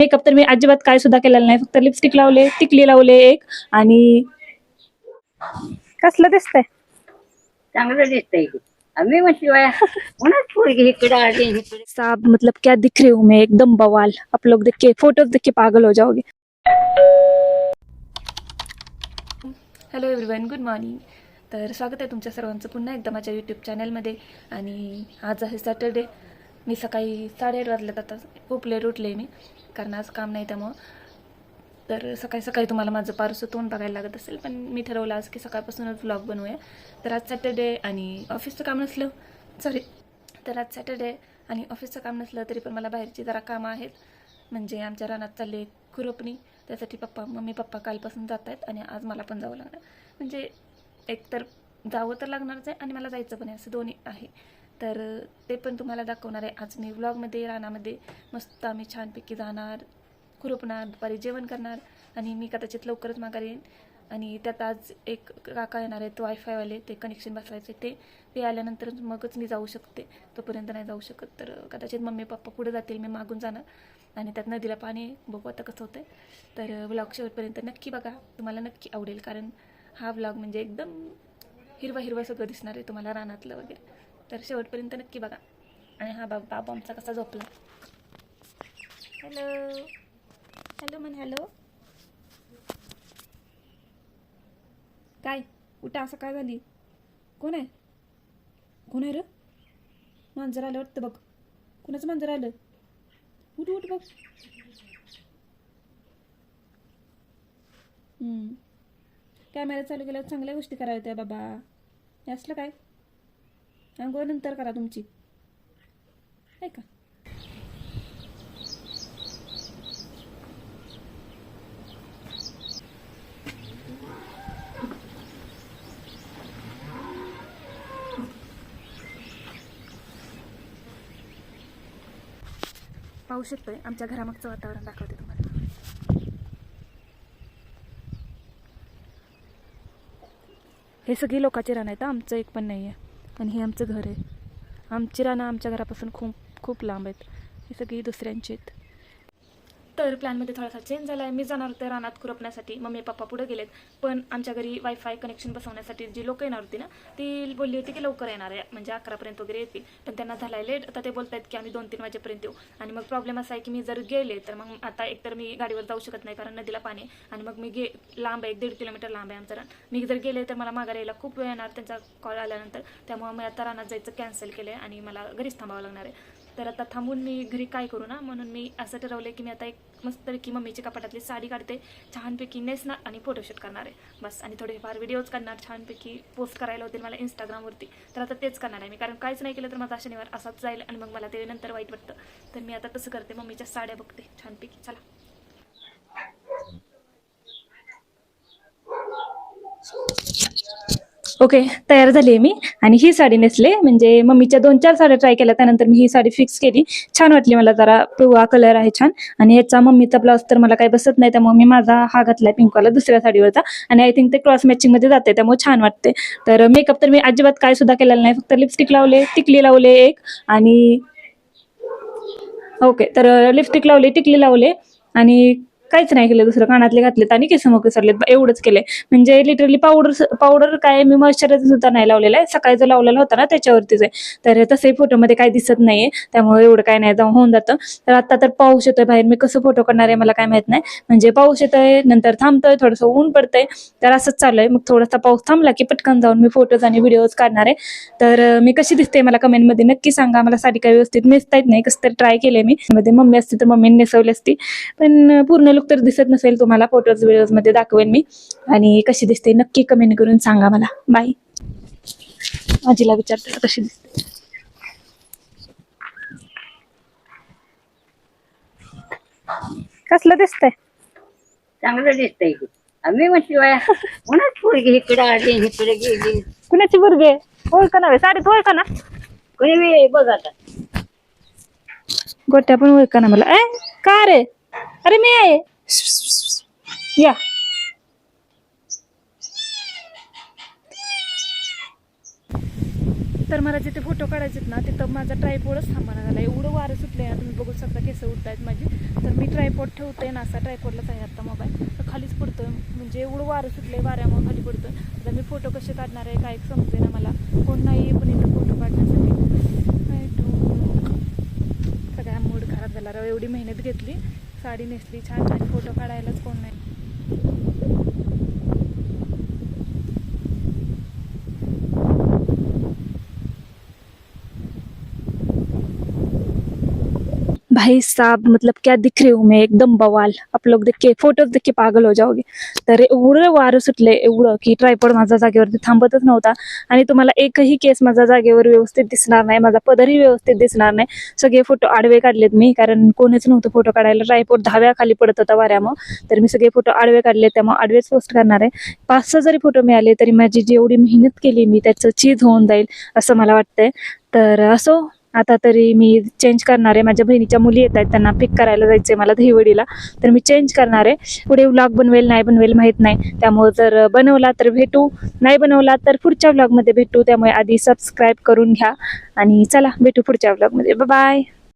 Makeup तर मी अजिबात काय सुद्धा केलेला नाही फक्त लिपस्टिक लावले टिकली लावले एक आणि कसलं दिसतंय? चांगलं दिसतंय आम्ही इकडे साहब मतलब क्या दिख रही हूँ मैं एकदम बवाल. आप लोग देख के फोटोज देख के पागल हो जाओगे. हॅलो एव्हरीवन गुड मॉर्निंग तर स्वागत आहे तुमच्या सर्वांचं पुन्हा एकदा माझ्या यूट्यूब चॅनलमध्ये आणि आज आहे सॅटर्डे मी सकाळी साडेआठ वाजल्यात आता खूप लेट उठले मी. कारण आज काम नाही त्यामुळं. तर सकाळी सकाळी तुम्हाला माझं पारसं तोंड बघायला लागत असेल पण मी ठरवलं आज की सकाळपासूनच व्लॉग बनवूया. तर आज सॅटर्डे आणि ऑफिसचं काम नसलं. सॉरी तर आज सॅटर्डे आणि ऑफिसचं काम नसलं तरी पण मला बाहेरची जरा कामं आहेत. म्हणजे आमच्या रानात चालले खुरपणी. त्यासाठी पप्पा मम्मी पप्पा कालपासून जात आहेत आणि आज मला पण जावं लागणार. म्हणजे एकतर जावं तर लागणारच आहे आणि मला जायचं पण आहे. असं दोन्ही आहे. तर ते पण तुम्हाला दाखवणार आहे. आज मी व्लॉगमध्ये रानामध्ये मस्त आम्ही छानपैकी जाणार खुरपणार दुपारी जेवण करणार आणि मी कदाचित लवकरच माघार येईन. आणि त्यात आज एक काका येणार आहेत वायफायवाले ते कनेक्शन बसवायचे ते. ते आल्यानंतर मगच मी जाऊ शकते. तोपर्यंत नाही जाऊ शकत. तर कदाचित मम्मी पप्पा पुढे जातील मी मागून जाणार. आणि त्यात नदीला पाणी बघू आता कसं होतं तर व्लॉग शेवटपर्यंत नक्की बघा. तुम्हाला नक्की आवडेल. कारण हा व्लॉग म्हणजे एकदम हिरवा हिरवा सगळं दिसणार आहे तुम्हाला रानातलं वगैरे. तर शेवटपर्यंत नक्की बघा. आणि हा बाबा बाबा आमचा कसा झोपला. हॅलो हॅलो म्हण हॅलो काय? उठा असं काय झाली? कोण आहे? कोण आहे र? मांजर आलं वाटतं बघ. कुणाचं मांजर आलं? उठ उठ बघ. कॅमेरा चालू केल्यावर चांगल्या गोष्टी करायला त्या बाबा. असलं काय? अंघोळ नंतर करा तुमची. आहे का? पाहू शकतोय आमच्या घरामागचं वातावरण दाखवते तुम्हाला. हे सगळी लोकांची रान आहेत आमचं एक पण नाही आहे आणि हे आमचं घर आहे. आमची रानं आमच्या घरापासून खूप खूप लांब आहेत. ही सगळी दुसऱ्यांची आहेत. तर प्लॅनमध्ये थोडासा चेंज झाला आहे मी जाणार होते रानात खुरपण्यासाठी. मम्मी पप्पा पुढे गेलेत. पण आमच्या घरी वायफाय कनेक्शन बसवण्यासाठी जी लोक येणार होती ना ती बोलली होती की लवकर येणार आहे. म्हणजे अकरापर्यंत वगैरे येतील. पण त्यांना झाला आहे लेट आता ते बोलत आहेत की आम्ही दोन तीन वाजेपर्यंत येऊ. आणि मग प्रॉब्लेम असा आहे की मी जर गेले तर मग आता एकतर मी गाडीवर जाऊ शकत नाही कारण नदीला पाणी आणि मग मी गे लांब आहे एक दीड किलोमीटर लांब आहे आमचं रान. मी जर गेले तर मला माघार यायला खूप वेळ येणार. त्यांचा कॉल आल्यानंतर. त्यामुळे मी आता रानात जायचं कॅन्सल केलं आहे आणि मला घरीच थांबावं लागणार आहे. तर आता थांबून मी घरी काय करू ना? म्हणून मी असं ठरवलं की मी आता एक मस्त की मम्मीची कपाटातली साडी काढते छानपैकी नेसणार आणि फोटोशूट करणार आहे. बस आणि थोडेफार व्हिडिओज करणार छानपैकी पोस्ट करायला होतील मला इंस्टाग्रामवरती तर आता तेच करणार आहे मी कारण काहीच नाही केलं तर माझा शनिवार असाच जाईल आणि मग मला ते नंतर वाईट वाटतं. तर मी आता तसं करते मम्मीच्या साड्या बघते छानपैकी. चला. ओके तयार झाली आहे मी. आणि ही साडी नेसले म्हणजे मम्मीच्या दोन चार साड्या ट्राय केल्या त्यानंतर मी ही साडी फिक्स केली. छान वाटली मला जरा पिवळा कलर आहे छान. आणि ह्याचा मम्मीचा ब्लाऊज तर मला काही बसत नाही त्यामुळे मी माझा हा घातलाय पिंकवाला दुसऱ्या साडीवरचा. आणि आय थिंक ते क्रॉस मॅचिंगमध्ये जाते त्यामुळे छान वाटते तर मेकअप तर मी अजिबात काय सुद्धा केलेला नाही फक्त लिपस्टिक लावले टिकली लावले एक. आणि ओके तर लिपस्टिक लावली टिकली लावले. आणि काहीच नाही केलं दुसरं कानातले घातलेत आणि केस मोकळे सरलेत एवढंच केलंय. म्हणजे लिटरली पावडर पावडर काय मी मॉइश्चरायझर सुद्धा नाही लावलेला आहे. सकाळी जो लावलेला होता ना त्याच्यावरतीच आहे. तर तसंही फोटोमध्ये काही दिसत नाहीये. त्यामुळे एवढं काय नाही जाऊन होऊन जातं. तर आता तर पाऊस येतोय बाहेर. मी कसं फोटो करणार आहे मला काय माहीत नाही. म्हणजे पाऊस येतोय नंतर थांबतोय थोडंसं ऊन पडतंय. तर असंच चालू आहे मग थोडासा पाऊस थांबला की पटकन जाऊन मी फोटोज आणि व्हिडिओज काढणार आहे. तर मी कशी दिसते मला कमेंटमध्ये नक्की सांगा. मला साडी काय व्यवस्थित नेसता येत नाही. कसं तर ट्राय केलंय मी. मध्ये मम्मी असते तर मम्मीने नेसवली असती. पण पूर्ण लुक तर दिसत नसेल तुम्हाला फोटोज व्हिडिओजमध्ये दाखवेन मी. आणि कशी दिसते नक्की कमेंट करून सांगा मला. बाय आजीला विचारते कशी दिसते. कसलं दिसतंय? चांगलं दिसतंय आम्ही म्हटलं कोणाच पोरगी इकडे आली इकडे गेली? कुणाची बुरगी आहे? होय का नव्हे साडीत होय का ना. कोणी बी बघ आता. गोट्या पण होय का ना मला. ए का रे? अरे मी आहे. या. तर मला जिथे फोटो काढायचे ना तिथं माझा ट्रायपोडच थांबणार झाला एवढं वारं सुटलं आहे तुम्ही बघू शकता केस उडत आहेत माझी. तर मी ट्रायपॉड ठेवते ना असा ट्रायपोडलाच आहे आता मोबाईल तर खालीच पडतोय. म्हणजे एवढं वारं सुटलं आहे वाऱ्यामुळे खाली पडतोय. आता मी फोटो कसे काढणार आहे काय समजे ना मला. कोण नाही पण इथं फोटो काढण्यासाठी. I सगळा मूड खराब झाला. राव एवढी मेहनत घेतली. साडी नेसली छान आणि फोटो काढायलाच कोण नाही. भाई साहब मतलब क्या दिख रही हूँ? हो? मैं एकदम बवाल। आप लोग देख के फोटोज देख के पागल हो जाओगे। तर एवढं वारं सुटले एवढं की ट्रायपॉड माझा जागेवरती थांबतच नव्हता. आणि तुम्हाला एकही केस माझा जागेवर व्यवस्थित दिसणार नाही माझा पदरही व्यवस्थित दिसणार नाही. सगळे फोटो आडवे काढलेत मी कारण कोणीच नव्हतं फोटो काढायला. ट्रायपॉड दहाव्या खाली पडत होता वाऱ्यामुळे. तर मी सगळे फोटो आडवे काढले त्यामुळे आडवेच पोस्ट करणार आहे. पाच सहा जरी फोटो मिळाले तरी माझी जेवढी मेहनत केली मी त्याचं चीज होऊन जाईल असं मला वाटतंय. तर असो आता तरी मी चेंज करणार आहे. माझ्या बहिणीच्या मुली येत आहेत त्यांना पिक करायला जायचंय मला दहीवडीला. तर मी चेंज करणार आहे. पुढे व्लॉग बनवेल नाही बनवेल माहीत नाही. त्यामुळे जर बनवला तर भेटू. नाही बनवला तर पुढच्या व्लॉगमध्ये भेटू. त्यामुळे आधी सबस्क्राईब करून घ्या. आणि चला भेटू पुढच्या व्लॉगमध्ये बाय